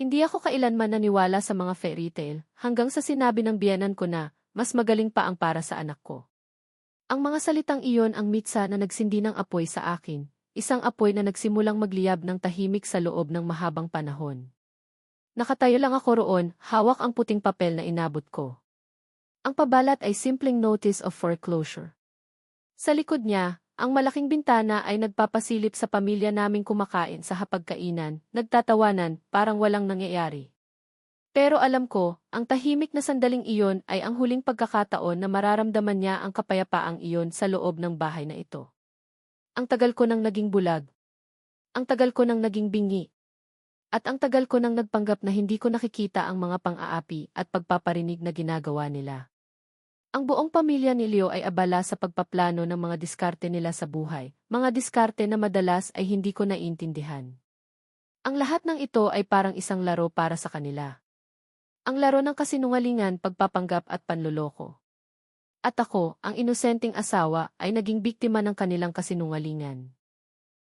Hindi ako kailanman naniwala sa mga fairy tale, hanggang sa sinabi ng biyanan ko na, mas magaling pa ang para sa anak ko. Ang mga salitang iyon ang mitsa na nagsindi ng apoy sa akin, isang apoy na nagsimulang magliyab ng tahimik sa loob ng mahabang panahon. Nakatayo lang ako roon, hawak ang puting papel na inabot ko. Ang pabalat ay simpleng notice of foreclosure. Sa likod niya, ang malaking bintana ay nagpapasilip sa pamilya naming kumakain sa hapagkainan, nagtatawanan, parang walang nangyayari. Pero alam ko, ang tahimik na sandaling iyon ay ang huling pagkakataon na mararamdaman niya ang kapayapaang iyon sa loob ng bahay na ito. Ang tagal ko nang naging bulag. Ang tagal ko nang naging bingi. At ang tagal ko nang nagpanggap na hindi ko nakikita ang mga pang-aapi at pagpaparinig na ginagawa nila. Ang buong pamilya ni Leo ay abala sa pagpaplano ng mga diskarte nila sa buhay, mga diskarte na madalas ay hindi ko naiintindihan. Ang lahat ng ito ay parang isang laro para sa kanila. Ang laro ng kasinungalingan, pagpapanggap at panloloko. At ako, ang inosenteng asawa, ay naging biktima ng kanilang kasinungalingan.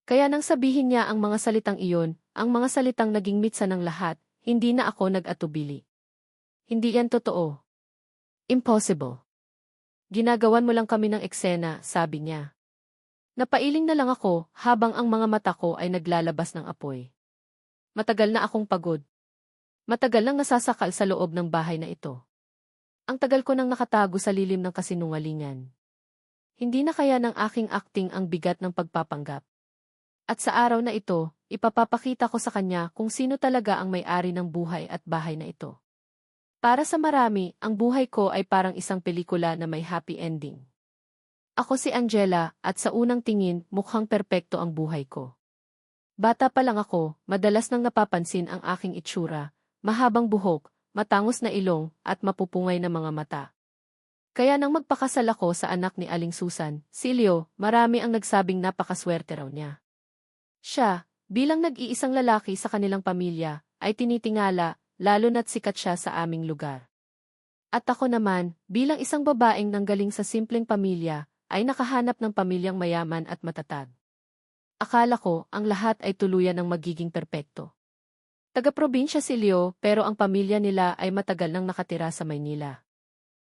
Kaya nang sabihin niya ang mga salitang iyon, ang mga salitang naging mitsa ng lahat, hindi na ako nag-atubili. Hindi yan totoo. Impossible. Ginagawan mo lang kami ng eksena, sabi niya. Napailing na lang ako habang ang mga mata ko ay naglalabas ng apoy. Matagal na akong pagod. Matagal nang nasasakal sa loob ng bahay na ito. Ang tagal ko nang nakatago sa lilim ng kasinungalingan. Hindi na kaya ng aking acting ang bigat ng pagpapanggap. At sa araw na ito, ipapapakita ko sa kanya kung sino talaga ang may-ari ng buhay at bahay na ito. Para sa marami, ang buhay ko ay parang isang pelikula na may happy ending. Ako si Angela, at sa unang tingin, mukhang perpekto ang buhay ko. Bata pa lang ako, madalas nang napapansin ang aking itsura, mahabang buhok, matangos na ilong, at mapupungay na mga mata. Kaya nang magpakasal ako sa anak ni Aling Susan, si Leo, marami ang nagsabing napakaswerte raw niya. Siya, bilang nag-iisang lalaki sa kanilang pamilya, ay tinitingala, lalo na't sikat siya sa aming lugar. At ako naman, bilang isang babaeng nanggaling sa simpleng pamilya, ay nakahanap ng pamilyang mayaman at matatag. Akala ko, ang lahat ay tuluyan ng magiging perpekto. Taga-probinsya si Leo pero ang pamilya nila ay matagal nang nakatira sa Maynila.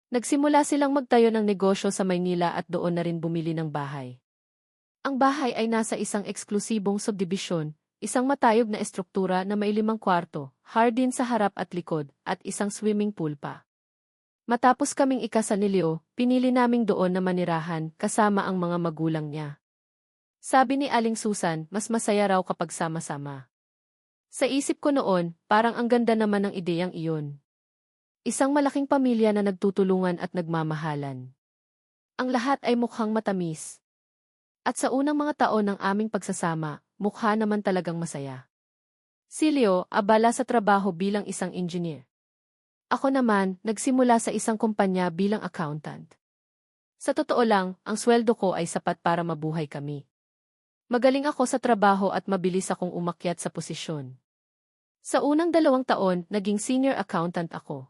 Nagsimula silang magtayo ng negosyo sa Maynila at doon na rin bumili ng bahay. Ang bahay ay nasa isang eksklusibong subdivision, isang matayog na estruktura na may limang kwarto, hardin sa harap at likod, at isang swimming pool pa. Matapos kaming ikasal ni Leo, pinili naming doon na manirahan kasama ang mga magulang niya. Sabi ni Aling Susan, mas masaya raw kapag sama-sama. Sa isip ko noon, parang ang ganda naman ng ideyang iyon. Isang malaking pamilya na nagtutulungan at nagmamahalan. Ang lahat ay mukhang matamis. At sa unang mga taon ng aming pagsasama, mukha naman talagang masaya. Si Leo, abala sa trabaho bilang isang engineer. Ako naman, nagsimula sa isang kumpanya bilang accountant. Sa totoo lang, ang sweldo ko ay sapat para mabuhay kami. Magaling ako sa trabaho at mabilis akong umakyat sa posisyon. Sa unang dalawang taon, naging senior accountant ako.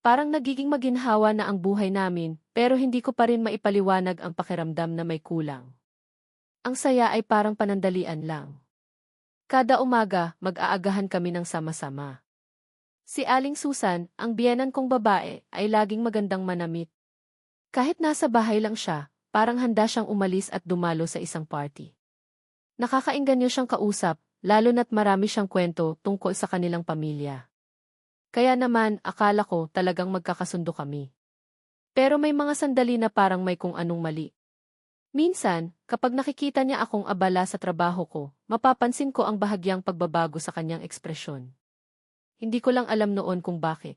Parang nagiging maginhawa na ang buhay namin, pero hindi ko pa rin maipaliwanag ang pakiramdam na may kulang. Ang saya ay parang panandalian lang. Kada umaga, mag-aagahan kami ng sama-sama. Si Aling Susan, ang biyanan kong babae, ay laging magandang manamit. Kahit nasa bahay lang siya, parang handa siyang umalis at dumalo sa isang party. Nakakainganyo siyang kausap, lalo na't marami siyang kwento tungkol sa kanilang pamilya. Kaya naman, akala ko talagang magkakasundo kami. Pero may mga sandali na parang may kung anong mali. Minsan, kapag nakikita niya akong abala sa trabaho ko, mapapansin ko ang bahagyang pagbabago sa kanyang ekspresyon. Hindi ko lang alam noon kung bakit.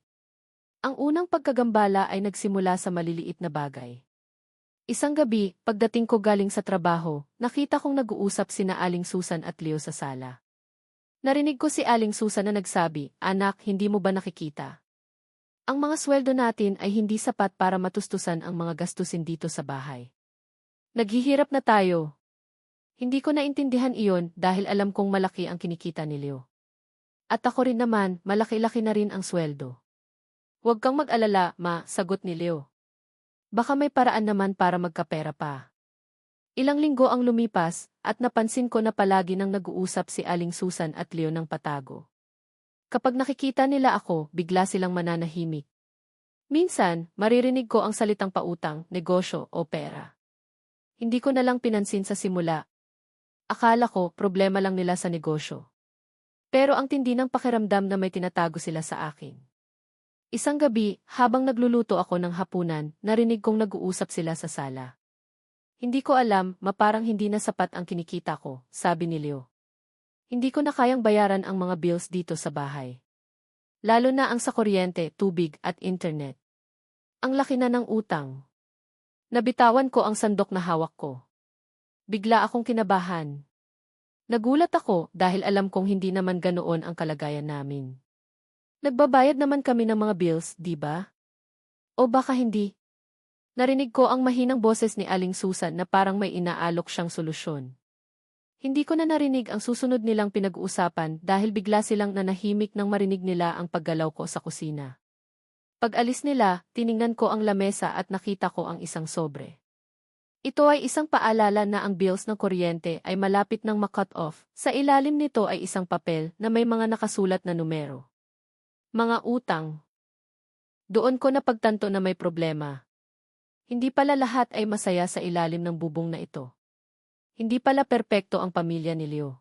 Ang unang pagkagambala ay nagsimula sa maliliit na bagay. Isang gabi, pagdating ko galing sa trabaho, nakita kong nag-uusap sina Aling Susan at Leo sa sala. Narinig ko si Aling Susan na nagsabi, Anak, hindi mo ba nakikita? Ang mga sweldo natin ay hindi sapat para matustusan ang mga gastusin dito sa bahay. Naghihirap na tayo. Hindi ko naintindihan iyon dahil alam kong malaki ang kinikita ni Leo. At ako rin naman, malaki-laki na rin ang sweldo. Huwag kang mag-alala, ma, sagot ni Leo. Baka may paraan naman para magkapera pa. Ilang linggo ang lumipas, at napansin ko na palagi nang nag-uusap si Aling Susan at Leo ng patago. Kapag nakikita nila ako, bigla silang mananahimik. Minsan, maririnig ko ang salitang pautang, negosyo o pera. Hindi ko na lang pinansin sa simula. Akala ko, problema lang nila sa negosyo. Pero ang tindi ng pakiramdam na may tinatago sila sa akin. Isang gabi, habang nagluluto ako ng hapunan, narinig kong nag-uusap sila sa sala. Hindi ko alam, maparang hindi na sapat ang kinikita ko, sabi ni Leo. Hindi ko na kayang bayaran ang mga bills dito sa bahay. Lalo na ang sa kuryente, tubig at internet. Ang laki na ng utang. Nabitawan ko ang sandok na hawak ko. Bigla akong kinabahan. Nagulat ako dahil alam kong hindi naman ganoon ang kalagayan namin. Nagbabayad naman kami ng mga bills, di ba? O baka hindi? Narinig ko ang mahinang boses ni Aling Susan na parang may inaalok siyang solusyon. Hindi ko na narinig ang susunod nilang pinag-uusapan dahil bigla silang nanahimik nang marinig nila ang paggalaw ko sa kusina. Pag alis nila, tiningnan ko ang lamesa at nakita ko ang isang sobre. Ito ay isang paalala na ang bills ng kuryente ay malapit ng ma-cut off. Sa ilalim nito ay isang papel na may mga nakasulat na numero. Mga utang. Doon ko napagtanto na may problema. Hindi pala lahat ay masaya sa ilalim ng bubong na ito. Hindi pala perpekto ang pamilya ni Leo.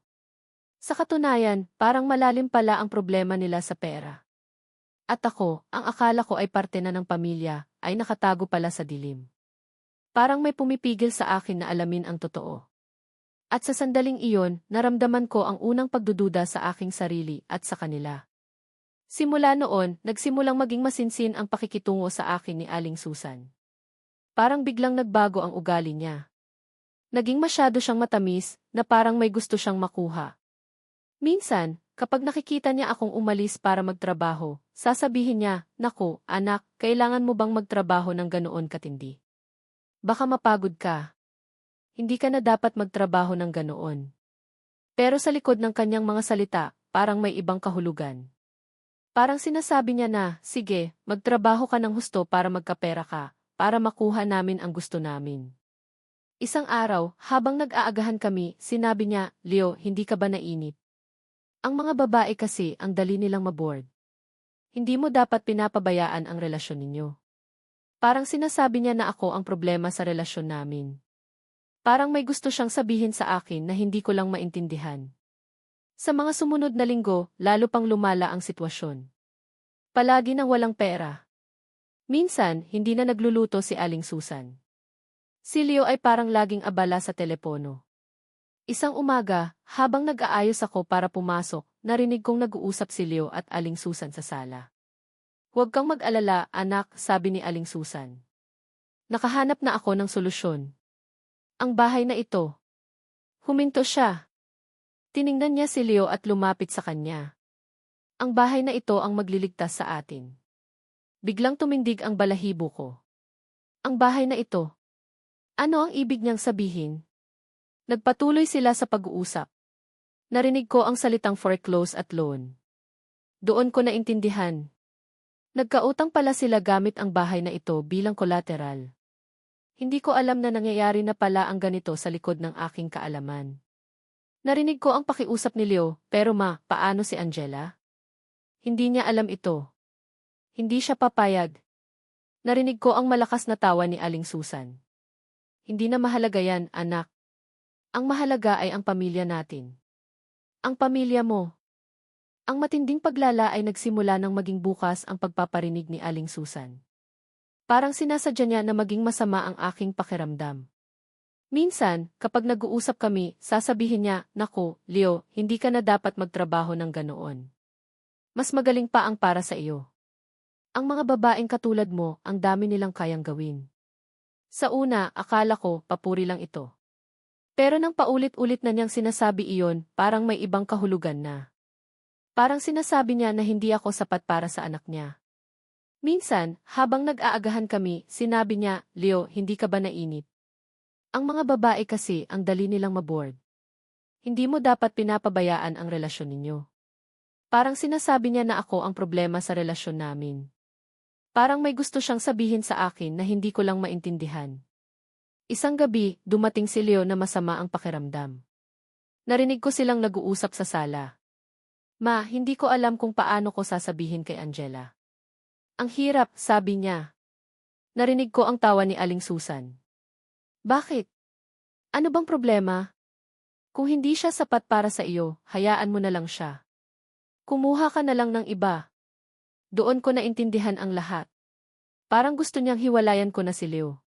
Sa katunayan, parang malalim pala ang problema nila sa pera. At ako, ang akala ko ay parte na ng pamilya, ay nakatago pala sa dilim. Parang may pumipigil sa akin na alamin ang totoo. At sa sandaling iyon, naramdaman ko ang unang pagdududa sa aking sarili at sa kanila. Simula noon, nagsimulang maging masinsin ang pakikitungo sa akin ni Aling Susan. Parang biglang nagbago ang ugali niya. Naging masyado siyang matamis, na parang may gusto siyang makuha. Minsan, kapag nakikita niya akong umalis para magtrabaho, sasabihin niya, Naku, anak, kailangan mo bang magtrabaho ng ganoon katindi? Baka mapagod ka. Hindi ka na dapat magtrabaho ng ganoon. Pero sa likod ng kanyang mga salita, parang may ibang kahulugan. Parang sinasabi niya na, sige, magtrabaho ka ng husto para magkapera ka, para makuha namin ang gusto namin. Isang araw, habang nag-aagahan kami, sinabi niya, Leo, hindi ka ba nainip? Ang mga babae kasi ang dali nilang maboard. Hindi mo dapat pinapabayaan ang relasyon ninyo. Parang sinasabi niya na ako ang problema sa relasyon namin. Parang may gusto siyang sabihin sa akin na hindi ko lang maintindihan. Sa mga sumunod na linggo, lalo pang lumala ang sitwasyon. Palagi nang walang pera. Minsan, hindi na nagluluto si Aling Susan. Si Leo ay parang laging abala sa telepono. Isang umaga, habang nag-aayos ako para pumasok, narinig kong nag-uusap si Leo at Aling Susan sa sala. Huwag kang mag-alala, anak, sabi ni Aling Susan. Nakahanap na ako ng solusyon. Ang bahay na ito. Huminto siya. Tiningnan niya si Leo at lumapit sa kanya. Ang bahay na ito ang magliligtas sa atin. Biglang tumindig ang balahibo ko. Ang bahay na ito. Ano ang ibig niyang sabihin? Nagpatuloy sila sa pag-uusap. Narinig ko ang salitang foreclose at loan. Doon ko naintindihan. Nagkautang pala sila gamit ang bahay na ito bilang collateral. Hindi ko alam na nangyayari na pala ang ganito sa likod ng aking kaalaman. Narinig ko ang pakiusap ni Leo, pero ma, paano si Angela? Hindi niya alam ito. Hindi siya papayag. Narinig ko ang malakas na tawa ni Aling Susan. Hindi na mahalaga yan, anak. Ang mahalaga ay ang pamilya natin. Ang pamilya mo. Ang matinding paglala ay nagsimula nang maging bukas ang pagpaparinig ni Aling Susan. Parang sinasadya niya na maging masama ang aking pakiramdam. Minsan, kapag nag-uusap kami, sasabihin niya, Nako, Leo, hindi ka na dapat magtrabaho ng ganoon. Mas magaling pa ang para sa iyo. Ang mga babaeng katulad mo, ang dami nilang kayang gawin. Sa una, akala ko, papuri lang ito. Pero nang paulit-ulit na niyang sinasabi iyon, parang may ibang kahulugan na. Parang sinasabi niya na hindi ako sapat para sa anak niya. Minsan, habang nag-aagahan kami, sinabi niya, Leo, hindi ka ba nainip? Ang mga babae kasi ang dali nilang maboard. Hindi mo dapat pinapabayaan ang relasyon ninyo. Parang sinasabi niya na ako ang problema sa relasyon namin. Parang may gusto siyang sabihin sa akin na hindi ko lang maintindihan. Isang gabi, dumating si Leo na masama ang pakiramdam. Narinig ko silang nag-uusap sa sala. Ma, hindi ko alam kung paano ko sasabihin kay Angela. Ang hirap, sabi niya. Narinig ko ang tawa ni Aling Susan. Bakit? Ano bang problema? Kung hindi siya sapat para sa iyo, hayaan mo na lang siya. Kumuha ka na lang ng iba. Doon ko naintindihan ang lahat. Parang gusto niyang hiwalayan ko na si Leo.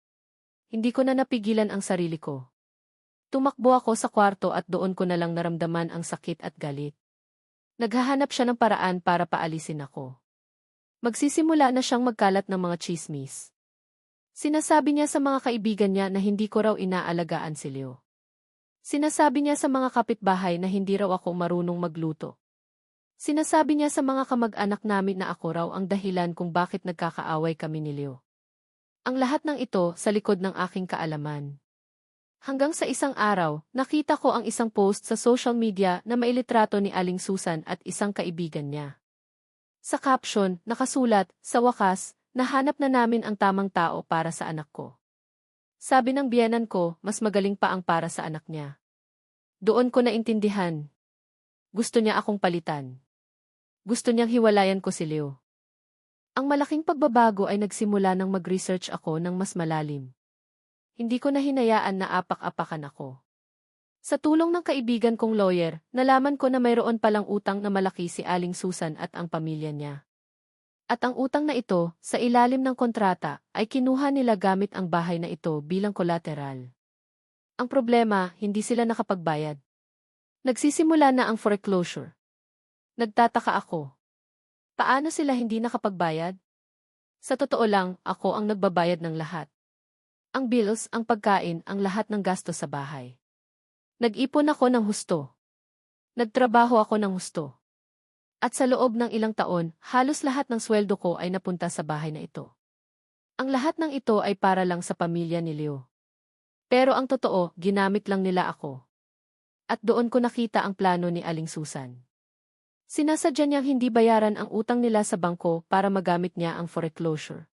Hindi ko na napigilan ang sarili ko. Tumakbo ako sa kwarto at doon ko na lang naramdaman ang sakit at galit. Naghahanap siya ng paraan para paalisin ako. Magsisimula na siyang magkalat ng mga chismis. Sinasabi niya sa mga kaibigan niya na hindi ko raw inaalagaan si Leo. Sinasabi niya sa mga kapitbahay na hindi raw ako marunong magluto. Sinasabi niya sa mga kamag-anak namin na ako raw ang dahilan kung bakit nagkakaaway kami ni Leo. Ang lahat ng ito sa likod ng aking kaalaman. Hanggang sa isang araw, nakita ko ang isang post sa social media na mailitrato ni Aling Susan at isang kaibigan niya. Sa caption, nakasulat, sa wakas, nahanap na namin ang tamang tao para sa anak ko. Sabi ng biyanan ko, mas magaling pa ang para sa anak niya. Doon ko naintindihan. Gusto niya akong palitan. Gusto niyang hiwalayan ko si Leo. Ang malaking pagbabago ay nagsimula nang mag-research ako ng mas malalim. Hindi ko na hinayaan na apak-apakan ako. Sa tulong ng kaibigan kong lawyer, nalaman ko na mayroon palang utang na malaki si Aling Susan at ang pamilya niya. At ang utang na ito, sa ilalim ng kontrata, ay kinuha nila gamit ang bahay na ito bilang collateral. Ang problema, hindi sila nakapagbayad. Nagsisimula na ang foreclosure. Nagtataka ako. Paano sila hindi nakapagbayad? Sa totoo lang, ako ang nagbabayad ng lahat. Ang bills, ang pagkain, ang lahat ng gasto sa bahay. Nag-ipon ako ng husto. Nagtrabaho ako ng husto. At sa loob ng ilang taon, halos lahat ng sweldo ko ay napunta sa bahay na ito. Ang lahat ng ito ay para lang sa pamilya ni Leo. Pero ang totoo, ginamit lang nila ako. At doon ko nakita ang plano ni Aling Susan. Sinasadya niyang hindi bayaran ang utang nila sa bangko para magamit niya ang foreclosure.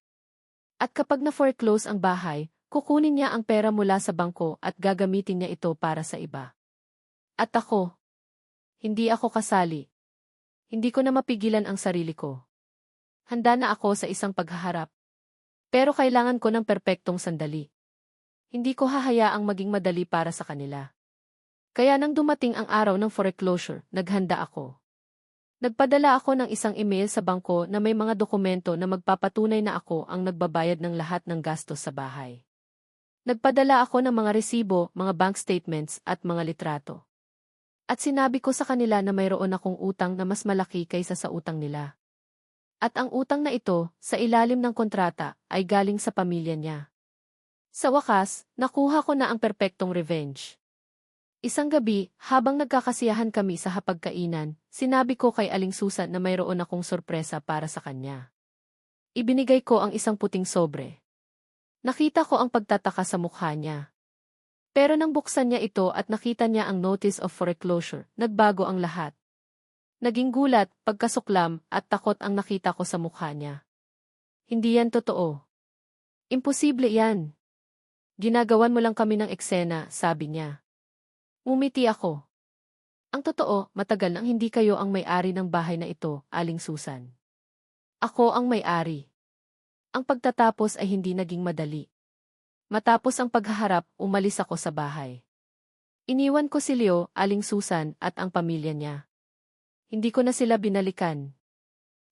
At kapag na-foreclose ang bahay, Kukunin niya ang pera mula sa bangko at gagamitin niya ito para sa iba. At ako, hindi ako kasali. Hindi ko na mapigilan ang sarili ko. Handa na ako sa isang paghaharap. Pero kailangan ko ng perpektong sandali. Hindi ko hahayaang maging madali para sa kanila. Kaya nang dumating ang araw ng foreclosure, naghanda ako. Nagpadala ako ng isang email sa bangko na may mga dokumento na magpapatunay na ako ang nagbabayad ng lahat ng gastos sa bahay. Nagpadala ako ng mga resibo, mga bank statements at mga litrato. At sinabi ko sa kanila na mayroon akong utang na mas malaki kaysa sa utang nila. At ang utang na ito, sa ilalim ng kontrata, ay galing sa pamilya niya. Sa wakas, nakuha ko na ang perpektong revenge. Isang gabi, habang nagkakasiyahan kami sa hapagkainan, sinabi ko kay Aling Susan na mayroon akong sorpresa para sa kanya. Ibinigay ko ang isang puting sobre. Nakita ko ang pagtataka sa mukha niya. Pero nang buksan niya ito at nakita niya ang notice of foreclosure, nagbago ang lahat. Naging gulat, pagkasuklam, at takot ang nakita ko sa mukha niya. Hindi yan totoo. Imposible yan. Ginagawan mo lang kami ng eksena, sabi niya. Umiti ako. Ang totoo, matagal nang hindi kayo ang may-ari ng bahay na ito, Aling Susan. Ako ang may-ari. Ang pagtatapos ay hindi naging madali. Matapos ang paghaharap, umalis ako sa bahay. Iniwan ko si Leo, Aling Susan, at ang pamilya niya. Hindi ko na sila binalikan.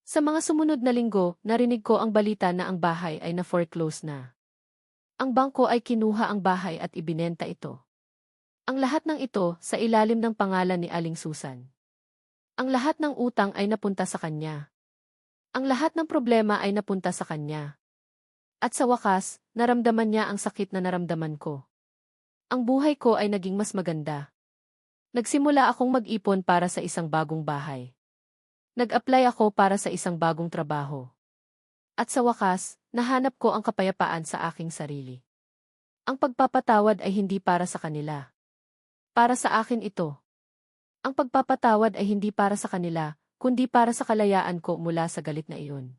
Sa mga sumunod na linggo, narinig ko ang balita na ang bahay ay na-foreclose na. Ang bangko ay kinuha ang bahay at ibinenta ito. Ang lahat ng ito sa ilalim ng pangalan ni Aling Susan. Ang lahat ng utang ay napunta sa kanya. Ang lahat ng problema ay napunta sa kanya. At sa wakas, naramdaman niya ang sakit na naramdaman ko. Ang buhay ko ay naging mas maganda. Nagsimula akong mag-ipon para sa isang bagong bahay. Nag-apply ako para sa isang bagong trabaho. At sa wakas, nahanap ko ang kapayapaan sa aking sarili. Ang pagpapatawad ay hindi para sa kanila. Para sa akin ito. Ang pagpapatawad ay hindi para sa kanila, kundi para sa kalayaan ko mula sa galit na iyon.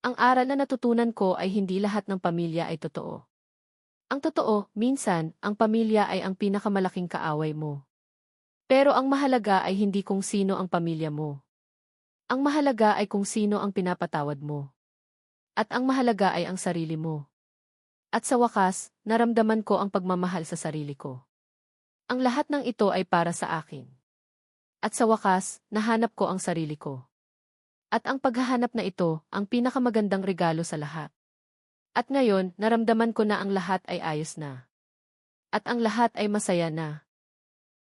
Ang aral na natutunan ko ay hindi lahat ng pamilya ay totoo. Ang totoo, minsan, ang pamilya ay ang pinakamalaking kaaway mo. Pero ang mahalaga ay hindi kung sino ang pamilya mo. Ang mahalaga ay kung sino ang pinapatawad mo. At ang mahalaga ay ang sarili mo. At sa wakas, naramdaman ko ang pagmamahal sa sarili ko. Ang lahat ng ito ay para sa akin. At sa wakas, nahanap ko ang sarili ko. At ang paghahanap na ito, ang pinakamagandang regalo sa lahat. At ngayon, naramdaman ko na ang lahat ay ayos na. At ang lahat ay masaya na.